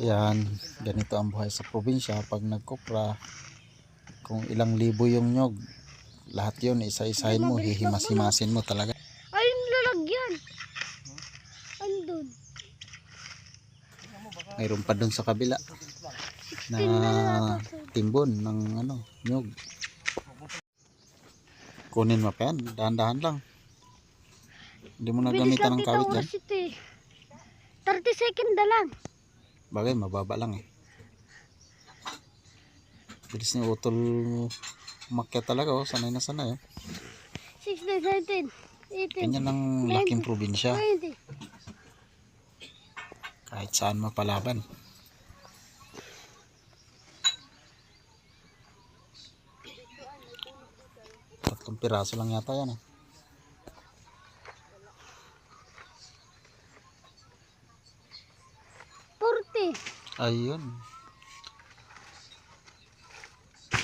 Yan, ganito ang buhay sa probinsya. Pag nagkupra, kung ilang libo yung nyog, lahat yun, isa-isahin mo, hihimas-himasin mo talaga. Ay, yung lalagyan. Andun. Mayroon pa dun sa kabila na timbon ng ano, nyog. Kunin mo pa yan, dahan-dahan lang. Hindi mo na gamitan ng kawit yan. oras ito eh. 30 second na lang. Bagay, mababa lang eh. Bilis ni utol umakyat talaga oh, sanay na sanay oh. 16, 17, 18, Ganyan ang laking probinsya. 20. Kahit saan mapalaban. Tatlong piraso lang yata yan eh. Ayun.